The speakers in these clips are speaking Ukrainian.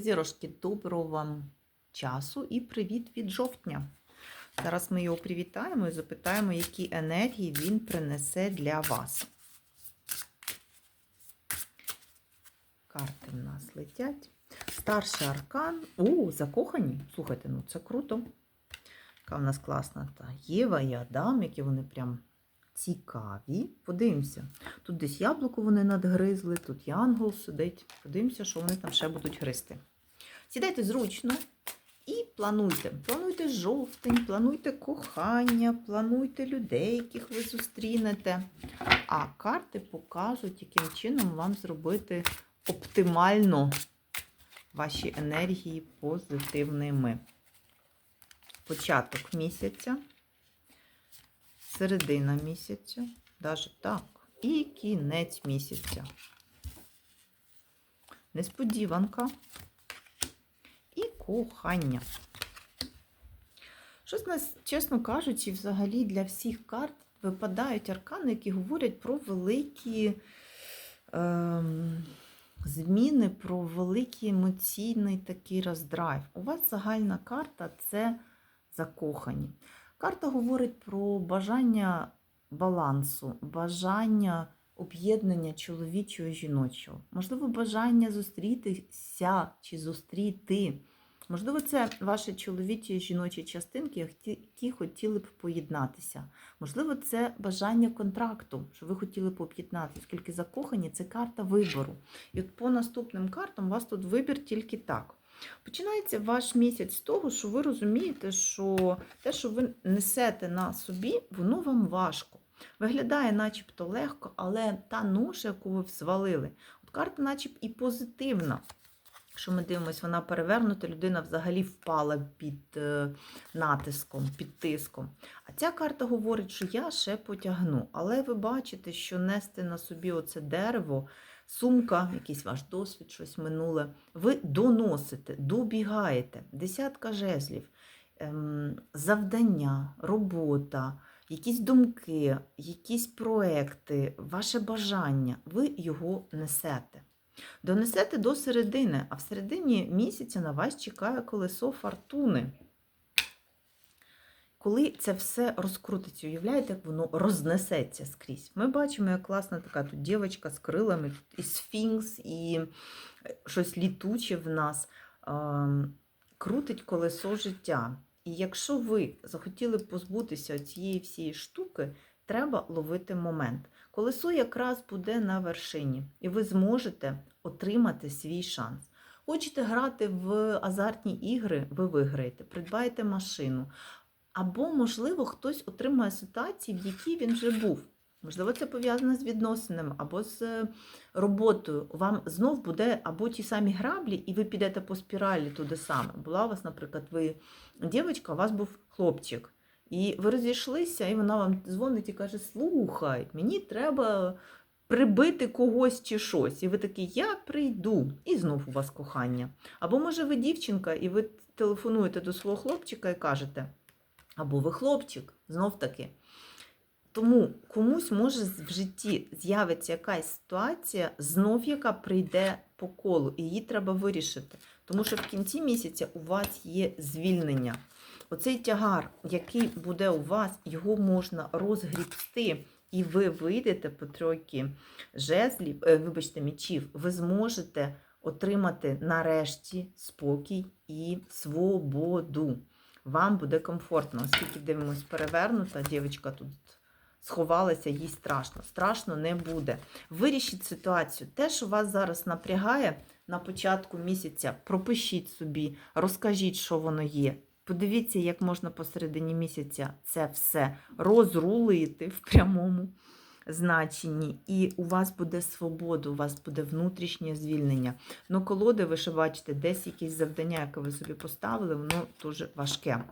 Зірошки, доброго вам часу і привіт від жовтня. Зараз ми його привітаємо і запитаємо, які енергії він принесе для вас. Карти в нас летять. Старший аркан. О, закохані. Слухайте, ну це круто. Яка в нас класна та Єва і Адам, які вони прям цікаві. Подивимося. Тут десь яблуко вони надгризли, тут янгол сидить. Подивимося, що вони там ще будуть гризти. Сідайте зручно і плануйте. Плануйте жовтень, плануйте кохання, плануйте людей, яких ви зустрінете. А карти покажуть, яким чином вам зробити оптимально ваші енергії позитивними. Початок місяця, середина місяця, навіть так, і кінець місяця. Несподіванка і кохання. Щось нас, чесно кажучи, взагалі для всіх карт випадають аркани, які говорять про великі ем, зміни, про великий емоційний такий роздрайв. У вас загальна карта це закохані. Карта говорить про бажання балансу, бажання об'єднання чоловічого і жіночого. Можливо, бажання зустрітися чи зустріти. Можливо, це ваші чоловічі і жіночі частинки, які хотіли б поєднатися. Можливо, це бажання контракту, що ви хотіли б об'єднатися, оскільки закохані це карта вибору. І от по наступним картам у вас тут вибір тільки так. Починається ваш місяць з того, що ви розумієте, що те, що ви несете на собі, воно вам важко. Виглядає начебто легко, але та ноша, яку ви звалили, от карта начебто і позитивна. Якщо ми дивимося, вона перевернута, людина взагалі впала під е, натиском, під тиском. А ця карта говорить, що я ще потягну. Але ви бачите, що нести на собі оце дерево, сумка, якийсь ваш досвід, щось минуле, ви доносите, добігаєте. Десятка жезлів, ем, завдання, робота, якісь думки, якісь проекти, ваше бажання, ви його несете. Донесете до середини, а в середині місяця на вас чекає колесо фортуни. Коли це все розкрутиться, уявляєте, як воно рознесеться скрізь. Ми бачимо, як класна така тут дівчинка з крилами, і сфінкс, і щось літуче в нас крутить колесо життя. І якщо ви захотіли позбутися цієї всієї штуки, треба ловити момент. Колесо якраз буде на вершині, і ви зможете отримати свій шанс. Хочете грати в азартні ігри, ви виграєте, придбаєте машину. Або, можливо, хтось отримає ситуації, в якій він вже був. Можливо, це пов'язано з відносинами або з роботою. Вам знов буде або ті самі граблі, і ви підете по спіралі туди саме. Була у вас, наприклад, ви дівчинка, у вас був хлопчик. І ви розійшлися, і вона вам дзвонить і каже: Слухай, мені треба прибити когось чи щось. І ви такі, я прийду. І знов у вас кохання. Або, може, ви дівчинка, і ви телефонуєте до свого хлопчика і кажете, або ви хлопчик, знов таки. Тому комусь може в житті з'явиться якась ситуація, знов яка прийде по колу, і її треба вирішити. Тому що в кінці місяця у вас є звільнення. Оцей тягар, який буде у вас, його можна розгрібсти, і ви вийдете по тройки жезлів, е, вибачте, мічів, ви зможете отримати нарешті спокій і свободу. Вам буде комфортно, оскільки дивимось перевернута, дівчинка тут сховалася, їй страшно. Страшно не буде. Вирішіть ситуацію. Те, що вас зараз напрягає на початку місяця, пропишіть собі, розкажіть, що воно є. Подивіться, як можна посередині місяця це все розрулити в прямому значенні. І у вас буде свобода, у вас буде внутрішнє звільнення. Ну, колоди, ви ще бачите, десь якесь завдання, яке ви собі поставили, воно дуже важке.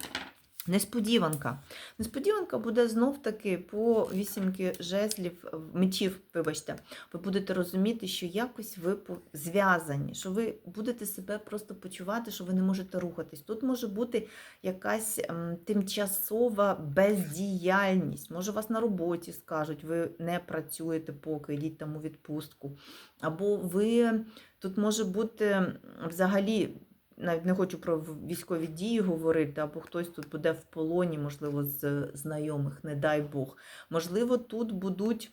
Несподіванка. Несподіванка буде знов таки по вісімки жезлів, мечів, вибачте. Ви будете розуміти, що якось ви зв'язані, що ви будете себе просто почувати, що ви не можете рухатись. Тут може бути якась ем, тимчасова бездіяльність. Може, вас на роботі скажуть, ви не працюєте поки, йдіть там у відпустку. Або ви тут може бути взагалі навіть не хочу про військові дії говорити, або хтось тут буде в полоні, можливо, з знайомих, не дай Бог. Можливо, тут будуть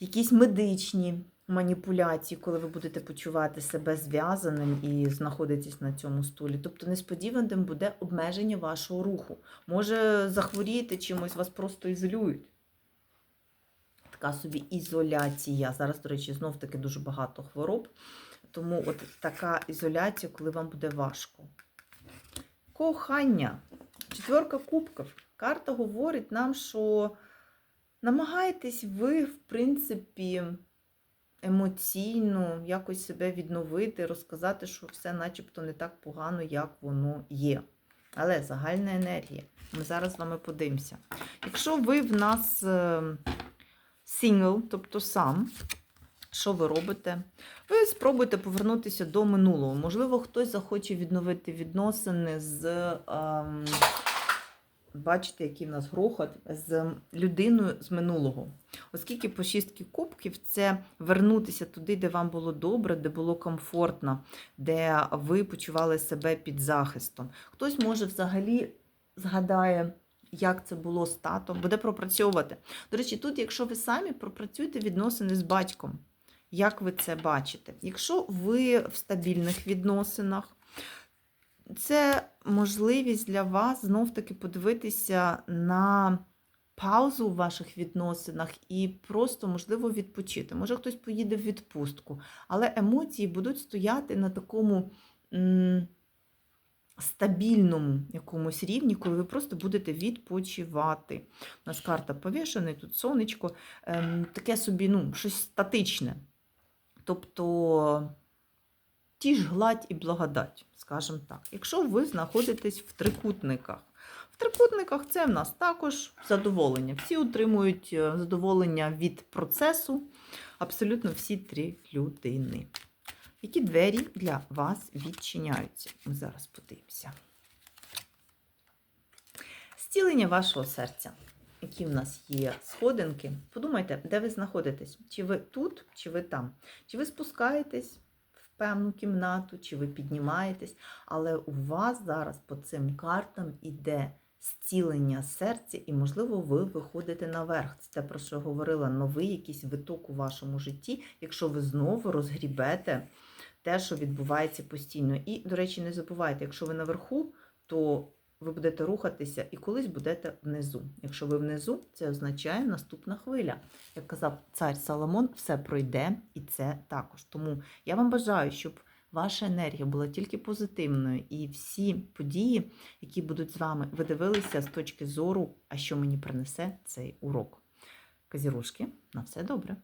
якісь медичні маніпуляції, коли ви будете почувати себе зв'язаним і знаходитесь на цьому стулі. Тобто несподіваним буде обмеження вашого руху. Може захворіти чимось, вас просто ізолюють. Така собі ізоляція. Зараз, до речі, знов таки дуже багато хвороб. Тому от така ізоляція, коли вам буде важко. Кохання. Четверка кубків. Карта говорить нам, що намагаєтесь ви, в принципі, емоційно якось себе відновити, розказати, що все начебто не так погано, як воно є. Але загальна енергія. Ми зараз з вами подивимося. Якщо ви в нас сингл, тобто сам, що ви робите? Ви спробуйте повернутися до минулого. Можливо, хтось захоче відновити відносини з. ем, Бачите, який в нас грохот з людиною з минулого. Оскільки по шістки кубків це вернутися туди, де вам було добре, де було комфортно, де ви почували себе під захистом. Хтось може взагалі згадає, як це було з татом, буде пропрацьовувати. До речі, тут, якщо ви самі пропрацюєте відносини з батьком, як ви це бачите? Якщо ви в стабільних відносинах, це можливість для вас знов-таки подивитися на паузу у ваших відносинах і просто, можливо, відпочити. Може, хтось поїде в відпустку, але емоції будуть стояти на такому стабільному якомусь рівні, коли ви просто будете відпочивати. У нас карта повішений, тут сонечко, ем, таке собі, ну, щось статичне. Тобто ті ж гладь і благодать, скажімо так. Якщо ви знаходитесь в трикутниках. В трикутниках це в нас також задоволення. Всі отримують е, задоволення від процесу, абсолютно всі три людини. Які двері для вас відчиняються? Ми зараз подивимося. Зцілення вашого серця. Які в нас є сходинки? Подумайте, де ви знаходитесь? Чи ви тут, чи ви там? Чи ви спускаєтесь в певну кімнату, чи ви піднімаєтесь? Але у вас зараз по цим картам іде зцілення серця, і, можливо, ви виходите наверх. Це те, про що говорила, новий якийсь виток у вашому житті, якщо ви знову розгрібете те, що відбувається постійно. І, до речі, не забувайте, якщо ви наверху, то ви будете рухатися і колись будете внизу. Якщо ви внизу, це означає наступна хвиля. Як казав цар Соломон, все пройде і це також. Тому я вам бажаю, щоб ваша енергія була тільки позитивною, і всі події, які будуть з вами, ви дивилися з точки зору, а що мені принесе цей урок. Казірушки, на все добре.